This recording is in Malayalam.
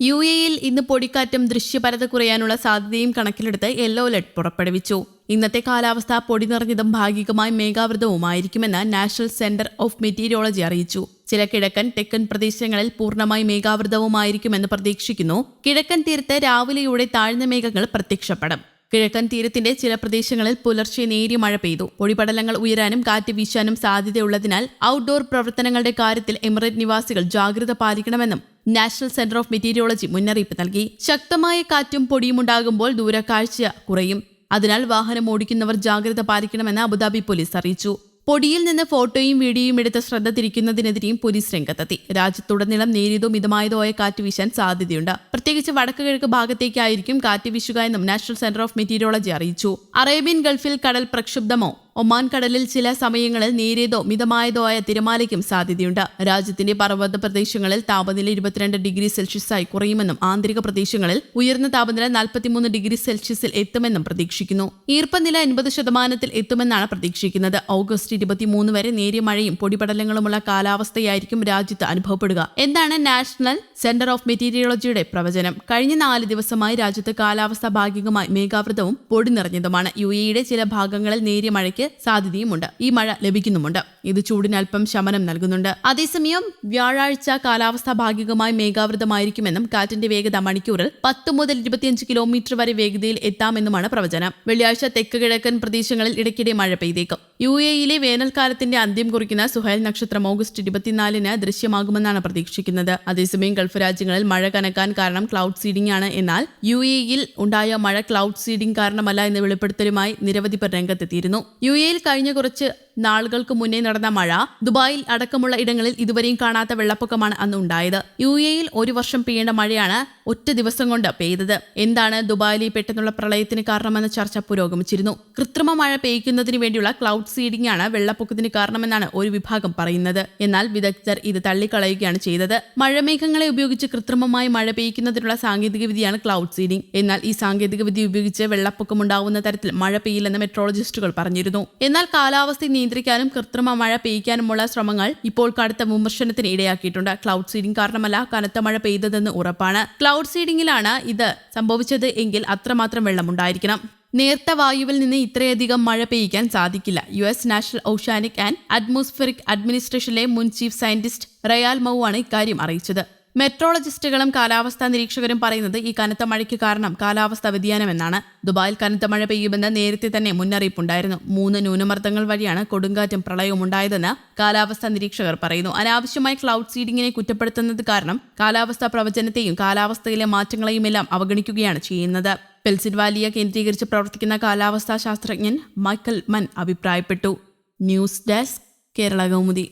യു എയിൽ ഇന്ന് പൊടിക്കാറ്റും ദൃശ്യപരത കുറയാനുള്ള സാധ്യതയും കണക്കിലെടുത്ത് യെല്ലോ അലർട്ട് പുറപ്പെടുവിച്ചു. ഇന്നത്തെ കാലാവസ്ഥ പൊടി നിറഞ്ഞതും ഭാഗികമായി മേഘാവൃതവുമായിരിക്കുമെന്ന് നാഷണൽ സെന്റർ ഓഫ് മെറ്റീരിയോളജി അറിയിച്ചു. ചില കിഴക്കൻ തെക്കൻ പ്രദേശങ്ങളിൽ പൂർണമായി മേഘാവൃതവുമായിരിക്കുമെന്ന് പ്രതീക്ഷിക്കുന്നു. കിഴക്കൻ തീരത്ത് രാവിലെയോടെ താഴ്ന്ന മേഘങ്ങൾ പ്രത്യക്ഷപ്പെടും. കിഴക്കൻ തീരത്തിന്റെ ചില പ്രദേശങ്ങളിൽ പുലർച്ചെ നേരിയ മഴ പെയ്തു. പൊടിപടലങ്ങൾ ഉയരാനും കാറ്റ് വീശാനും സാധ്യതയുള്ളതിനാൽ ഔട്ട്ഡോർ പ്രവർത്തനങ്ങളുടെ കാര്യത്തിൽ എമിറേറ്റ് നിവാസികൾ ജാഗ്രത പാലിക്കണമെന്നും നാഷണൽ സെന്റർ ഓഫ് മെറ്റീരിയോളജി മുന്നറിയിപ്പ് നൽകി. ശക്തമായ കാറ്റും പൊടിയും ഉണ്ടാകുമ്പോൾ ദൂരക്കാഴ്ച കുറയും. അതിനാൽ വാഹനം ഓടിക്കുന്നവർ ജാഗ്രത പാലിക്കണമെന്ന് അബുദാബി പോലീസ് അറിയിച്ചു. പൊടിയിൽ നിന്ന് ഫോട്ടോയും വീഡിയോയും എടുത്ത് ശ്രദ്ധ തിരിക്കുന്നതിനെതിരെയും പോലീസ് രംഗത്തെത്തി. രാജ്യത്തുടനീളം നേരിയതോ മിതമായതോ ആയ കാറ്റ് വീശാൻ സാധ്യതയുണ്ട്. പ്രത്യേകിച്ച് വടക്ക് കിഴക്ക് ഭാഗത്തേക്കായിരിക്കും കാറ്റ് വീശുക എന്നും നാഷണൽ സെന്റർ ഓഫ് മെറ്റീരിയോളജി അറിയിച്ചു. അറേബ്യൻ ഗൾഫിൽ കടൽ പ്രക്ഷുബ്ധമോ? ഒമാൻ കടലിൽ ചില സമയങ്ങളിൽ നേരിയതോ മിതമായതോ ആയ തിരമാലയ്ക്കും സാധ്യതയുണ്ട്. രാജ്യത്തിന്റെ പർവത പ്രദേശങ്ങളിൽ താപനില ഇരുപത്തിരണ്ട് ഡിഗ്രി സെൽഷ്യസായി കുറയുമെന്നും ആന്തരിക പ്രദേശങ്ങളിൽ ഉയർന്ന താപനില നാൽപ്പത്തിമൂന്ന് ഡിഗ്രി സെൽഷ്യസിൽ എത്തുമെന്നും പ്രതീക്ഷിക്കുന്നു. ഈർപ്പനില എൺപത് ശതമാനത്തിൽ എത്തുമെന്നാണ് പ്രതീക്ഷിക്കുന്നത്. ഓഗസ്റ്റ് ഇരുപത്തിമൂന്ന് വരെ നേരിയ മഴയും പൊടിപടലങ്ങളുമുള്ള കാലാവസ്ഥയായിരിക്കും രാജ്യത്ത് അനുഭവപ്പെടുക. എന്നാണ് നാഷണൽ സെന്റർ ഓഫ് മെറ്റീരിയോളജിയുടെ പ്രവചനം? കഴിഞ്ഞ നാല് ദിവസമായി രാജ്യത്ത് കാലാവസ്ഥ ഭാഗികമായി മേഘാവൃതവും പൊടി നിറഞ്ഞതുമാണ് യു എയുടെ ചില ഭാഗങ്ങളിൽ നേരിയ മഴയ്ക്ക് സാധ്യതയുമുണ്ട്. ഈ മഴ ലഭിക്കുന്നുമുണ്ട്. ഇത് ചൂടിന് അല്പം ശമനം നൽകുന്നുണ്ട്. അതേസമയം വ്യാഴാഴ്ച കാലാവസ്ഥ ഭാഗികമായി മേഘാവൃതമായിരിക്കുമെന്നും കാറ്റിന്റെ വേഗത മണിക്കൂറിൽ പത്ത് മുതൽ ഇരുപത്തിയഞ്ച് കിലോമീറ്റർ വരെ വേഗതയിൽ എത്താമെന്നുമാണ് പ്രവചനം. വെള്ളിയാഴ്ച തെക്ക് കിഴക്കൻ പ്രദേശങ്ങളിൽ ഇടയ്ക്കിടെ മഴ പെയ്തേക്കും. യു എയിലെ വേനൽക്കാലത്തിന്റെ അന്ത്യം കുറിക്കുന്ന സുഹൈൽ നക്ഷത്രം ഓഗസ്റ്റ് ഇരുപത്തിനാലിന് ദൃശ്യമാകുമെന്നാണ് പ്രതീക്ഷിക്കുന്നത്. അതേസമയം ഗൾഫ് രാജ്യങ്ങളിൽ മഴ കനക്കാൻ കാരണം ക്ലൗഡ് സീഡിംഗ് ആണ്. എന്നാൽ യു എയിൽ ഉണ്ടായ മഴ ക്ലൗഡ് സീഡിംഗ് കാരണമല്ല എന്ന് വെളിപ്പെടുത്തലുമായി നിരവധി പേർ രംഗത്തെത്തിയിരുന്നു. യു എയിൽ കഴിഞ്ഞ കുറച്ച് നാളുകൾക്ക് മുന്നേ നടന്ന മഴ ദുബായിൽ അടക്കമുള്ള ഇടങ്ങളിൽ ഇതുവരെയും കാണാത്ത വെള്ളപ്പൊക്കമാണ് അന്ന് ഉണ്ടായത്. യു എയിൽ ഒരു വർഷം പെയ്യേണ്ട മഴയാണ് ഒറ്റ ദിവസം കൊണ്ട് പെയ്തത്. എന്താണ് ദുബായിലെ പെട്ടെന്നുള്ള പ്രളയത്തിന് കാരണമെന്ന ചർച്ച പുരോഗമിച്ചിരുന്നു. കൃത്രിമ മഴ പെയ്യ്ക്കുന്നതിന് വേണ്ടിയുള്ള ക്ലൗഡ് സീഡിംഗ് ആണ് വെള്ളപ്പൊക്കത്തിന് കാരണമെന്നാണ് ഒരു വിഭാഗം പറയുന്നത്. എന്നാൽ വിദഗ്ധർ ഇത് തള്ളിക്കളയുകയാണ് ചെയ്തത്. മഴമേഘങ്ങളെ ഉപയോഗിച്ച് കൃത്രിമമായി മഴ പെയ്യ്ക്കുന്നതിനുള്ള സാങ്കേതികവിദ്യയാണ് ക്ലൗഡ് സീഡിംഗ് എന്നാൽ ഈ സാങ്കേതിക വിദ്യ ഉപയോഗിച്ച് വെള്ളപ്പൊക്കമുണ്ടാവുന്ന തരത്തിൽ മഴ പെയ്യില്ലെന്ന് മെട്രോളജിസ്റ്റുകൾ പറഞ്ഞിരുന്നു. എന്നാൽ കാലാവസ്ഥ നിയന്ത്രിക്കാനും കൃത്രിമ മഴ പെയ്യ്ക്കാനുമുള്ള ശ്രമങ്ങൾ ഇപ്പോൾ കടുത്ത വിമർശനത്തിന് ഇടയാക്കിയിട്ടുണ്ട്. ക്ലൗഡ് സീഡിംഗ് കാരണമല്ല കനത്ത മഴ പെയ്തതെന്ന് ഉറപ്പാണ്. ക്ലൗഡ് സീഡിംഗിലാണ് ഇത് സംഭവിച്ചത് എങ്കിൽ അത്രമാത്രം വെള്ളമുണ്ടായിരിക്കണം. നേർത്ത വായുവിൽ നിന്ന് ഇത്രയധികം മഴ പെയ്യിക്കാൻ സാധിക്കില്ല. U S national oceanic and atmospheric അഡ്മിനിസ്ട്രേഷനിലെ മുൻ ചീഫ് സയന്റിസ്റ്റ് റയാൽ മൗ ആണ് ഇക്കാര്യം അറിയിച്ചത്. മെട്രോളജിസ്റ്റുകളും കാലാവസ്ഥാ നിരീക്ഷകരും പറയുന്നത് ഈ കനത്ത മഴയ്ക്ക് കാരണം കാലാവസ്ഥാ വ്യതിയാനമെന്നാണ്. ദുബായിൽ കനത്ത മഴ പെയ്യുമെന്ന് നേരത്തെ തന്നെ മുന്നറിയിപ്പുണ്ടായിരുന്നു. മൂന്ന് ന്യൂനമർദ്ദങ്ങൾ വഴിയാണ് കൊടുങ്കാറ്റും പ്രളയവും ഉണ്ടായതെന്ന് കാലാവസ്ഥാ നിരീക്ഷകർ പറയുന്നു. അനാവശ്യമായ ക്ലൗഡ് സീഡിങ്ങിനെ കുറ്റപ്പെടുത്തുന്നത് കാരണം കാലാവസ്ഥാ പ്രവചനത്തെയും കാലാവസ്ഥയിലെ മാറ്റങ്ങളെയുമെല്ലാം അവഗണിക്കുകയാണ് ചെയ്യുന്നത്. പെൽസിൻവാലിയ കേന്ദ്രീകരിച്ച് പ്രവർത്തിക്കുന്ന കാലാവസ്ഥാ ശാസ്ത്രജ്ഞൻ മൈക്കൽ മൻ അഭിപ്രായപ്പെട്ടു. News desk Kerala Kaumudi.